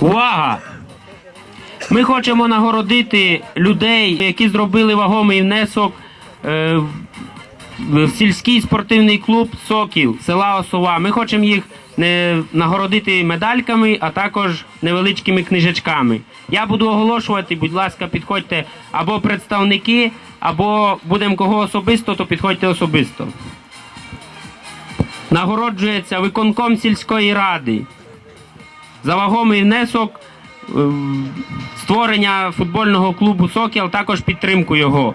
Увага! Ми хочемо нагородити людей, які зробили вагомий внесок е, в сільський спортивний клуб Сокіл села Осова. Ми хочемо їх не нагородити медальками, а також невеличкими книжечками. Я буду оголошувати, будь ласка, підходьте або представники, або будемо кого особисто, то підходьте особисто. Нагороджується виконком сільської ради за вагомий внесок е, створення футбольного клубу Сокіл, також підтримку його.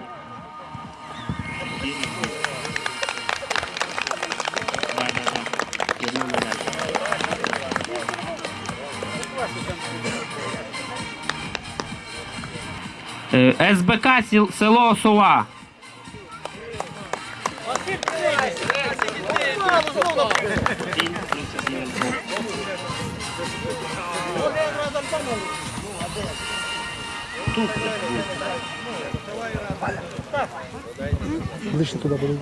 СБК село Сова. Ближче туди буде.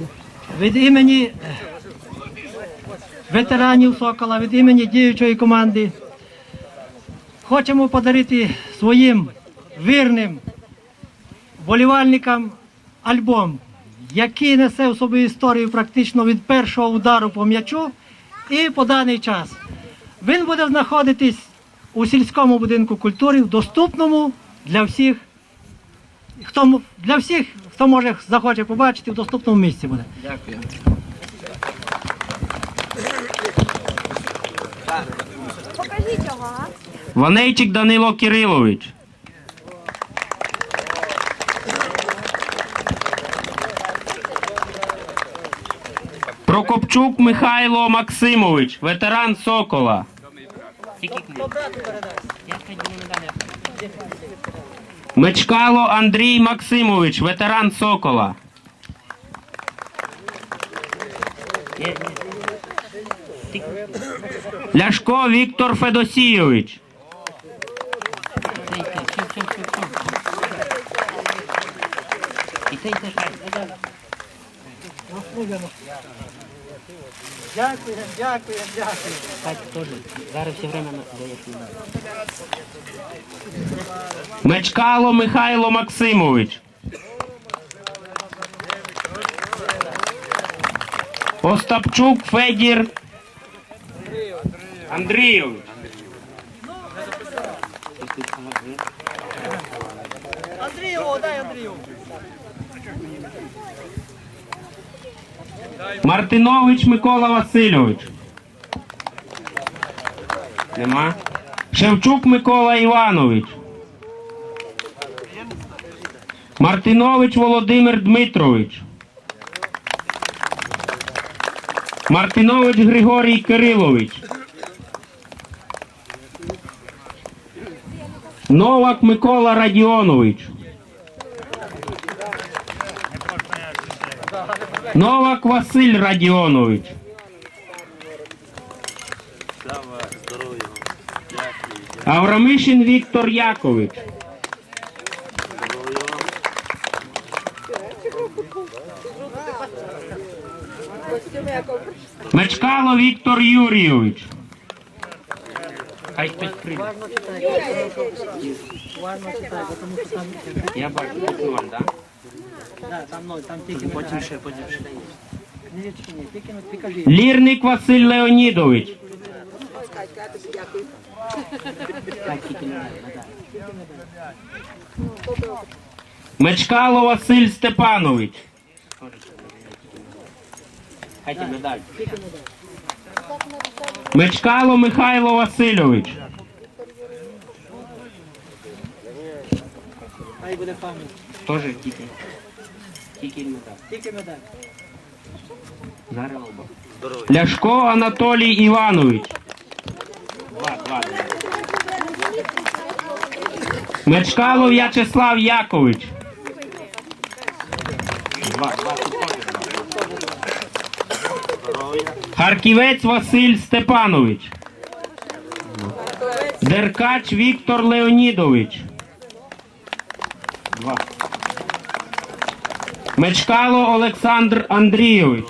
від імені ветеранів Сокола, від імені діючої команди хочемо подарити своїм вірним болівальникам альбом, який несе в собі історію практично від першого удару по м'ячу і по даний час. Він буде знаходитись у сільському будинку культури, в доступному для всіх, хто для всіх, хто може захоче побачити, в доступному місці буде. Дякую. Покажіть його, а? Ванейчик Данило Кирилович. Прокопчук Михайло Максимович, ветеран Сокола. Мечкало Андрій Максимович, ветеран Сокола. Ляшко Віктор Федосійович. Дякую, дякую, дякую. Зараз все время Мечкало Михайло Максимович. Остапчук Федір Андрійович. Андрію, дай Андрію. Мартинович Микола Васильович. Нема. Шевчук Микола Іванович. Мартинович Володимир Дмитрович. Мартинович Григорій Кирилович. Новак Микола Радіонович. Новак Василь Радіонович. Аврамишин Віктор Якович. Мечкало Віктор Юрійович. Хай хтось прийде. Я бачу, вам, так? Да, там, ну, там тільки потім ще, потім ще. Ні, ні, тільки ну, ти. Лірник Василь Леонідович. Мечкало Василь Степанович. Медаль. Мечкало Михайло Васильович. Хай буде пам'ять. Теж тільки. Тільки медаль. Тільки медаль. Зараз оба. Ляшко Анатолій Іванович. Два, два. Мечкало В'ячеслав Якович. Два, два. Харківець Василь Степанович. Деркач Віктор Леонідович. Мечкало Олександр Андрійович.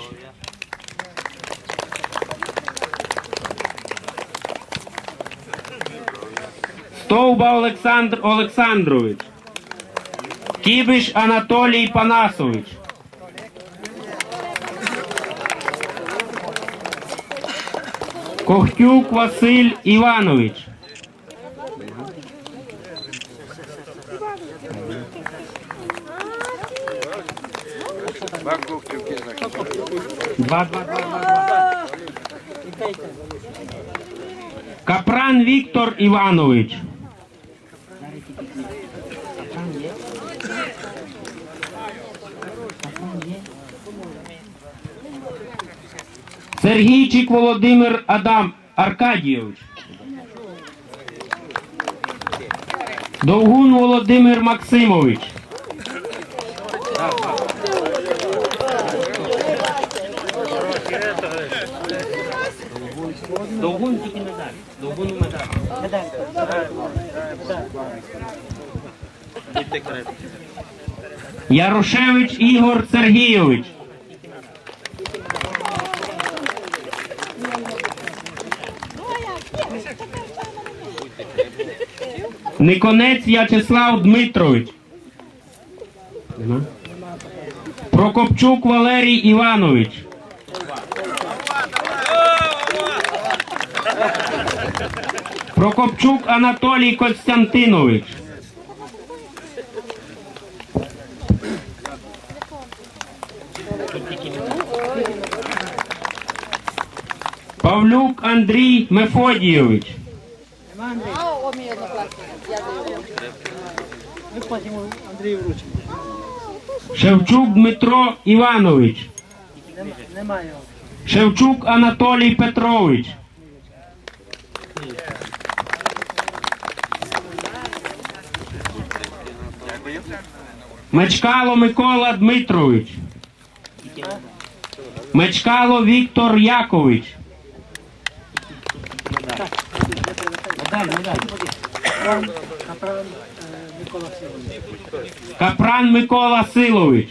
Стовба Олександр Олександрович. Кібиш Анатолій Панасович. Кохтюк Василь Іванович. Два, два, два, два, два. Капран Віктор Іванович. Сергійчик Володимир Адам Аркадійович. Довгун Володимир Максимович. Довгун тільки медаль. Довгун медаль. Ярошевич Ігор Сергійович. Никонець В'ячеслав Дмитрович. Прокопчук Валерій Іванович. Прокопчук Анатолій Костянтинович. Павлюк Андрій Мефодійович. Шевчук Дмитро Іванович. Шевчук Анатолій Петрович. Мечкало Микола Дмитрович. Мечкало Віктор Якович. Капран Микола Силович.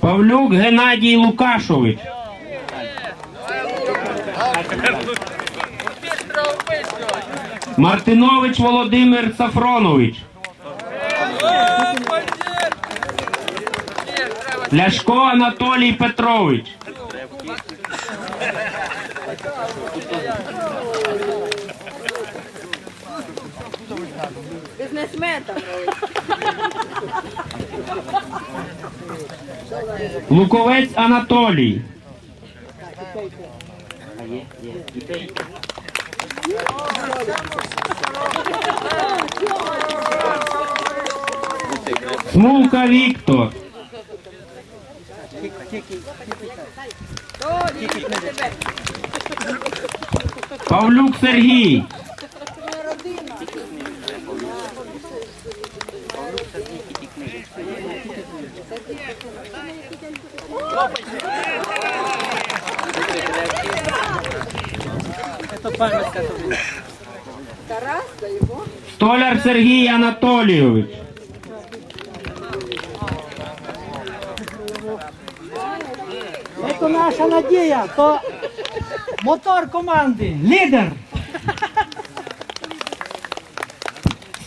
Павлюк Геннадій Лукашович. Мартинович Володимир Сафронович. Ляшко Анатолій Петрович. Бізнесмен там. Луковець Анатолій. Смулка Віктор. Павлюк Сергій. Пам'ятка тобі. Столяр Сергій Анатолійович. Це наша надія, то мотор команди, лідер.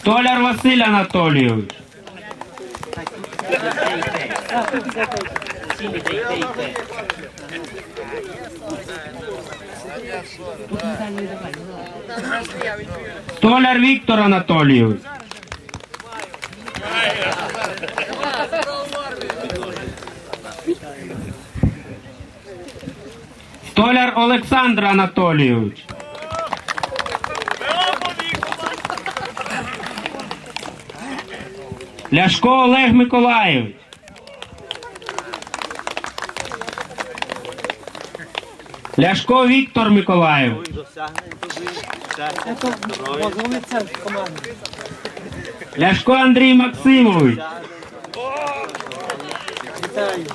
Столяр Василь Анатолійович. Столяр Віктор Анатолійович. Столяр Олександр Анатолійович. Ляшко Олег Миколаєвич. Ляшко Віктор команди. Ляшко Андрій Максимович. Вітаю,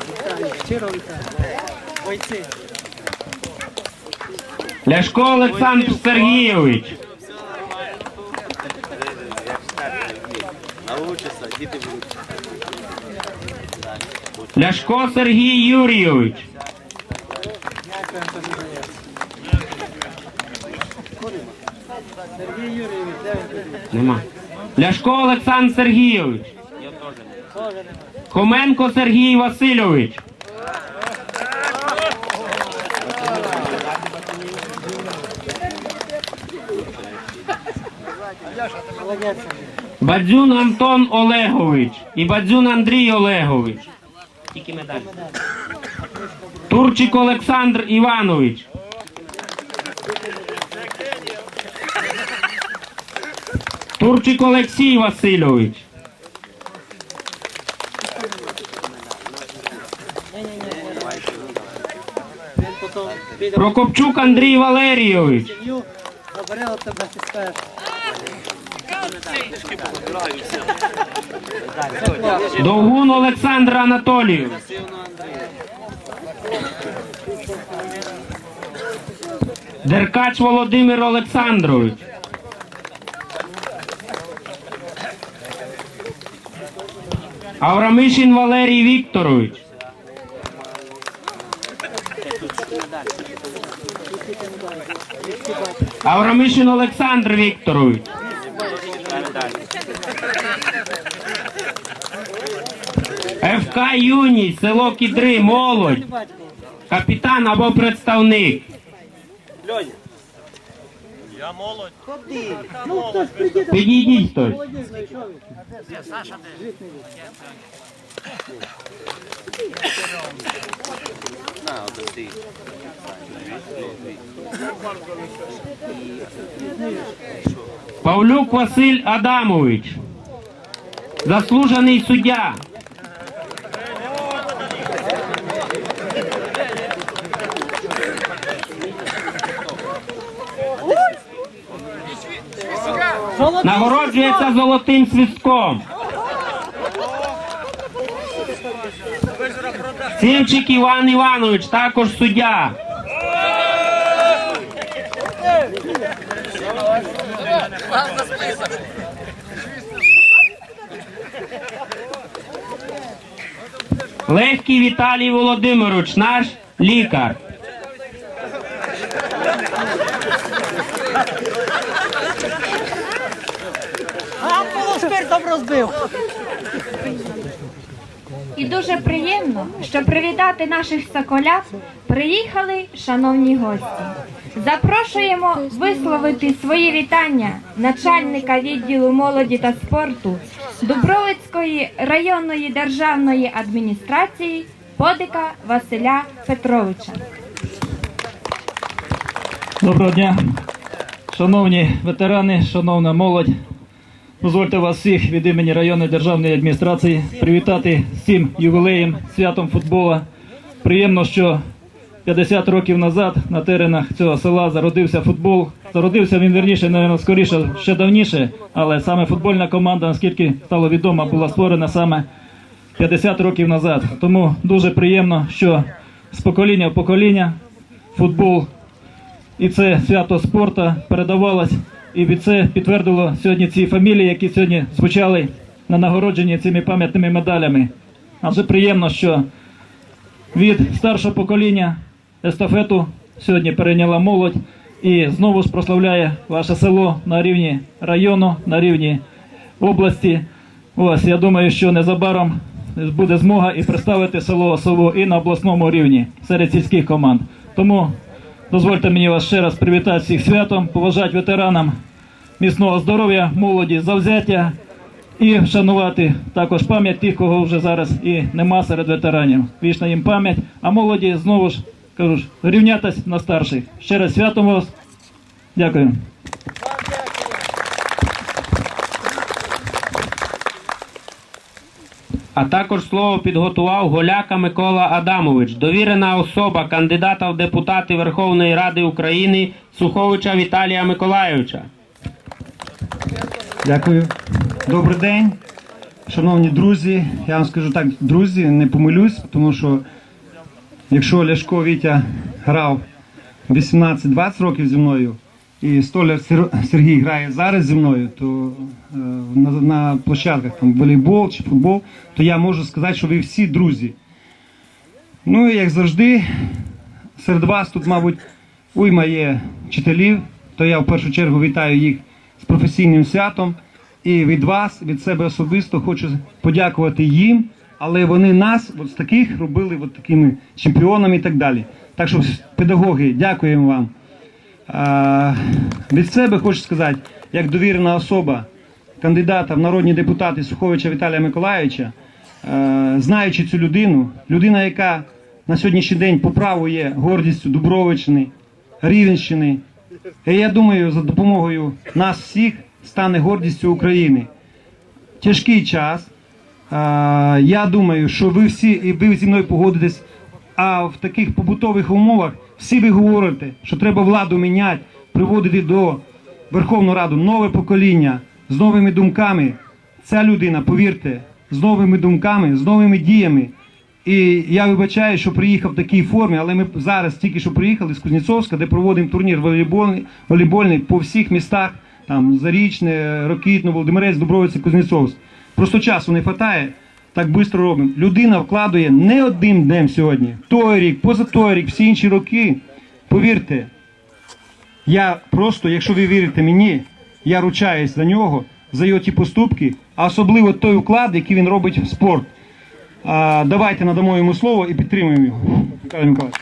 вітаю. Ляшко Олександр Сергійович. Ляшко Сергій Юрійович. Нема. Ляшко Олександр Сергійович. Хоменко Сергій Васильович. Бадзюн Антон Олегович і Бадзюн Андрій Олегович. Турчик Олександр Іванович. Турчик Олексій Васильович. Прокопчук Андрій Валерійович. Довгун Олександр Анатолійович. Деркач Володимир Олександрович. Аврамишин Валерій Вікторович. Аврамишин Олександр Вікторович. ФК Юність, село Кідри, молодь, капітан або представник. Льоня. ну хтось прийде там. Підійдіть хтось. Молодець, знайшов він. На, от ти. Павлюк Василь Адамович. Заслужений суддя. Нагороджується золотим свистком. Сімчик Іван Іванович, також суддя. Легкий Віталій Володимирович, наш лікар. А полуспиртом розбив. І дуже приємно, що привітати наших соколят приїхали шановні гості. Запрошуємо висловити свої вітання начальника відділу молоді та спорту Дубровицької районної державної адміністрації Подика Василя Петровича. Доброго дня, шановні ветерани, шановна молодь. Дозвольте вас всіх від імені районної державної адміністрації привітати цим ювілеєм, святом футбола. Приємно, що 50 років назад на теренах цього села зародився футбол. Зародився він верніше, навіть скоріше, ще давніше, але саме футбольна команда, наскільки стало відомо, була створена саме 50 років назад. Тому дуже приємно, що з покоління в покоління футбол і це свято спорту передавалось, і це підтвердило сьогодні ці фамілії, які сьогодні звучали на нагородженні цими пам'ятними медалями. Адже приємно, що від старшого покоління естафету сьогодні перейняла молодь і знову ж прославляє ваше село на рівні району, на рівні області. Ось я думаю, що незабаром буде змога і представити село Осово і на обласному рівні серед сільських команд. Тому дозвольте мені вас ще раз привітати всіх святом, поважати ветеранам міцного здоров'я, молоді, завзяття і вшанувати також пам'ять тих, кого вже зараз і нема серед ветеранів. Вічна їм пам'ять, а молоді знову ж кажу ж, рівнятись на старших. Ще раз святом вас. Дякую. А також слово підготував Голяка Микола Адамович, довірена особа кандидата в депутати Верховної Ради України Суховича Віталія Миколайовича. Дякую. Добрий день. Шановні друзі, я вам скажу так, друзі, не помилюсь, тому що якщо Ляшко Вітя грав 18-20 років зі мною, і Столяр Сергій грає зараз зі мною, то е, на, на площадках там волейбол чи футбол, то я можу сказати, що ви всі друзі. Ну і як завжди, серед вас тут, мабуть, уйма є вчителів, то я в першу чергу вітаю їх з професійним святом. І від вас, від себе особисто хочу подякувати їм, але вони нас от з таких робили от такими чемпіонами і так далі. Так що, педагоги, дякуємо вам. Від себе хочу сказати, як довірена особа кандидата в народні депутати Суховича Віталія Миколаївича, е, знаючи цю людину, людина, яка на сьогоднішній день по праву є гордістю Дубровичини, Рівенщини. І я думаю, за допомогою нас всіх стане гордістю України. Тяжкий час. Я думаю, що ви всі і ви зі мною погодитесь. А в таких побутових умовах всі ви говорите, що треба владу міняти, приводити до Верховну Раду нове покоління з новими думками. Ця людина, повірте, з новими думками, з новими діями. І я вибачаю, що приїхав в такій формі, але ми зараз тільки що приїхали з Кузнєцовська, де проводимо турнір волейбольний, волейбольний по всіх містах, там Зарічне, Рокітно, Володимирець, Дубровиця, Кузнєцовськ. Просто часу не вистачає, так швидко робимо. Людина вкладує не один день сьогодні, той рік, позатой рік, всі інші роки. Повірте, я просто, якщо ви вірите мені, я ручаюсь за нього, за його ті поступки, а особливо той вклад, який він робить в спорт. А, давайте надамо йому слово і підтримуємо його. Михайло Миколаївич.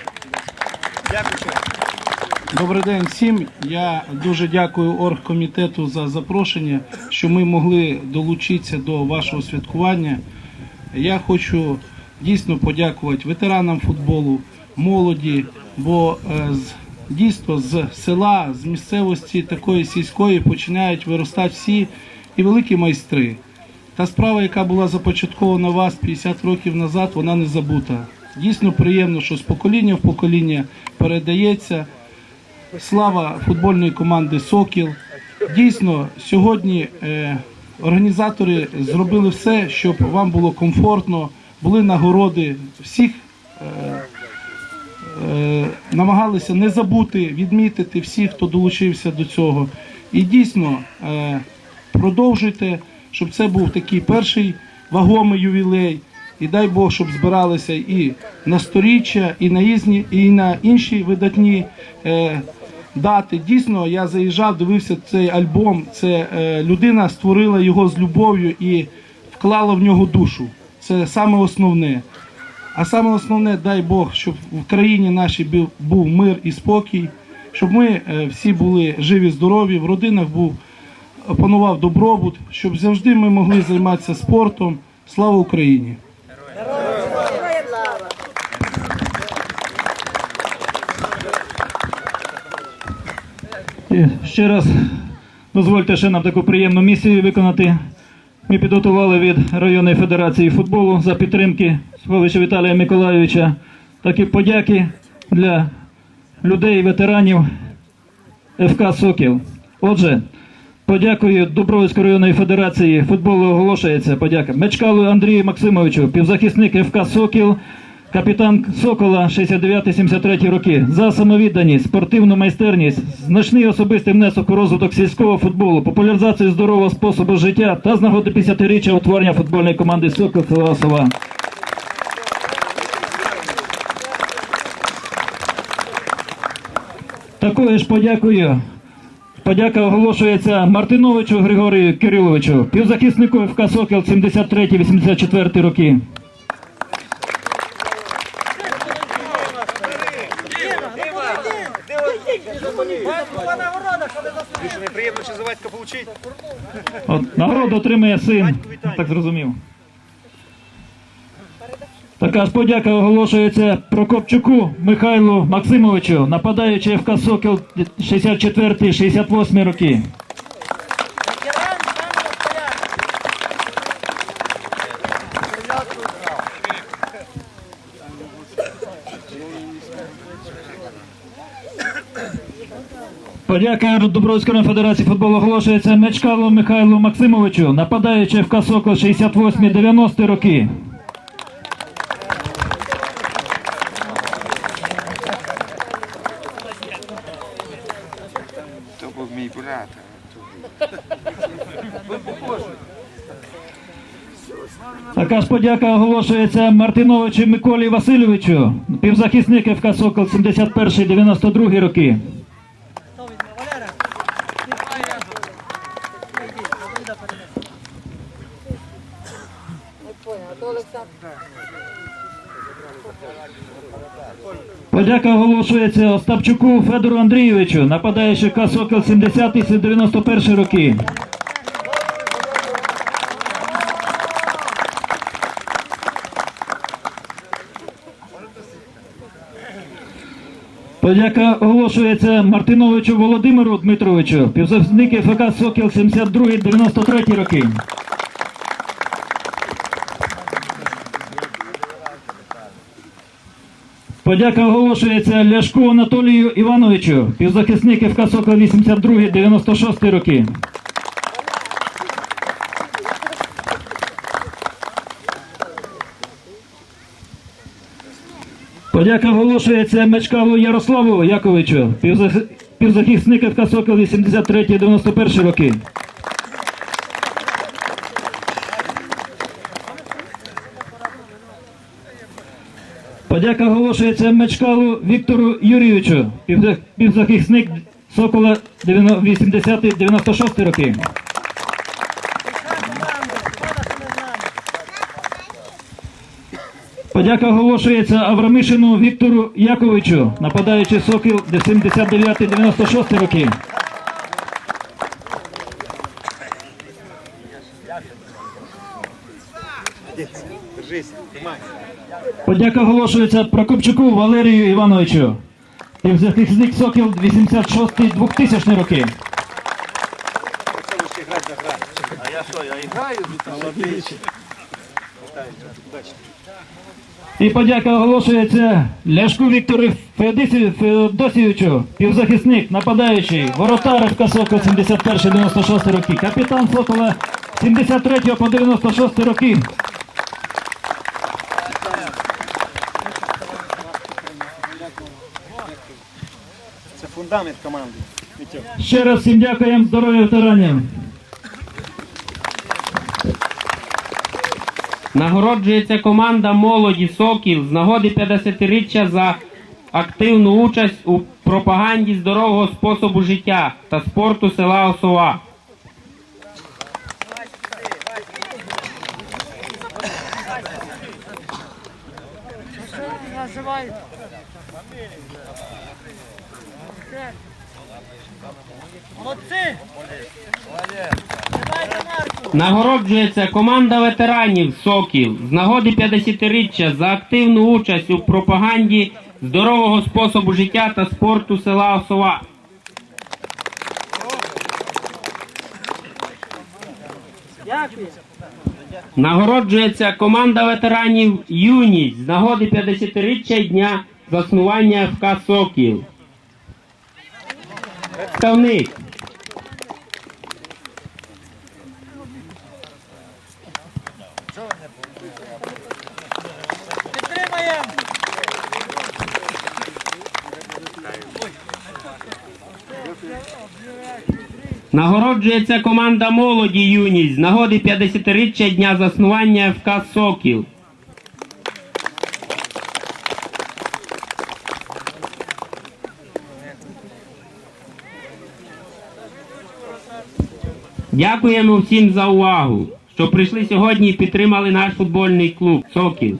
Добрий день всім. Я дуже дякую оргкомітету за запрошення, що ми могли долучитися до вашого святкування. Я хочу дійсно подякувати ветеранам футболу, молоді, бо е, дійсно з села, з місцевості такої сільської починають виростати всі і великі майстри. Та справа, яка була започаткована вас 50 років назад, вона не забута. Дійсно приємно, що з покоління в покоління передається. Слава футбольної команди Сокіл. Дійсно, сьогодні е, організатори зробили все, щоб вам було комфортно, були нагороди. Всіх е, е, намагалися не забути, відмітити всіх, хто долучився до цього. І дійсно е, продовжуйте, щоб це був такий перший вагомий ювілей. І дай Бог, щоб збиралися і на сторіччя, і на ізні, і на інші видатні дати. Дійсно, я заїжджав, дивився цей альбом. Це е, людина створила його з любов'ю і вклала в нього душу. Це саме основне. А саме основне, дай Бог, щоб в країні нашій був, мир і спокій, щоб ми е, всі були живі, здорові, в родинах був панував добробут, щоб завжди ми могли займатися спортом. Слава Україні! І ще раз дозвольте ще нам таку приємну місію виконати. Ми підготували від районної федерації футболу за підтримки Сховича Віталія Миколайовича такі подяки для людей, ветеранів ФК Сокіл. Отже, подякую Дубровицької районної федерації футболу оголошується подяка Мечкалу Андрію Максимовичу, півзахисник ФК Сокіл, капітан Сокола 69-73 роки за самовідданість, спортивну майстерність, значний особистий внесок у розвиток сільського футболу, популяризацію здорового способу життя та з нагоди 50-річчя утворення футбольної команди Сокол села Сова. Такою ж подякою. Подяка оголошується Мартиновичу Григорію Кириловичу, півзахиснику ФК Сокіл 73-84 роки. От, нагороду отримує син, так зрозумів. Така ж подяка оголошується Прокопчуку Михайлу Максимовичу, нападаючи ФК Сокіл 64-68 роки. Подяка Дубровської Федерації футболу оголошується Мечкалу Михайлу Максимовичу, нападаючи ФК Сокол 68-90 роки. То був мій брат. Така ж подяка оголошується Мартиновичу Миколі Васильовичу, півзахисник ФК Сокол 71-92 роки. Подяка оголошується Остапчуку Федору Андрійовичу, нападаючи Сокол 70-91 роки. Подяка оголошується Мартиновичу Володимиру Дмитровичу, півзахисник ФК Сокіл 72-93 роки. Подяка оголошується Ляшку Анатолію Івановичу, півзахисник ФК Сокіл 82-96 роки. Подяка оголошується Мечкалу Ярославу Яковичу, півзах- півзахисник ФК Сокіл 83-91 роки. Подяка оголошується Мечкалу Віктору Юрійовичу, півзахисник Сокола 80-96 роки. Подяка оголошується Аврамишину Віктору Яковичу, нападаючи Сокіл 79-96 роки. Держись, тримай. Подяка оголошується Прокопчуку Валерію Івановичу, півзахисник Сокіл 86-2000 роки. Це лише грати за грати. А я що, я граю? І подяка оголошується Ляшку Віктору Феодосі- Феодосійовичу, півзахисник, нападаючий, воротар ФК Сокол 71-96 роки, капітан Сокола 73 по 96 роки. Фундамент команди. Ще раз всім дякуємо, здоров'я ветеранів. Нагороджується команда молоді Сокіл з нагоди 50-річчя за активну участь у пропаганді здорового способу життя та спорту села Осова. Нагороджується команда ветеранів Сокіл. З нагоди 50-річчя за активну участь у пропаганді здорового способу життя та спорту села Осова. Нагороджується команда ветеранів Юність з нагоди 50-річчя дня заснування ФК Сокіл. Представник. Нагороджується команда молоді юність з нагоди 50-річчя дня заснування ФК Сокіл. Дякуємо всім за увагу, що прийшли сьогодні і підтримали наш футбольний клуб Сокіл.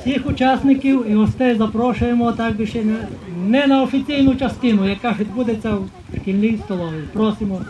Всіх учасників і гостей запрошуємо так би ще не, не на офіційну частину, яка відбудеться в шкільній столовій. Просимо.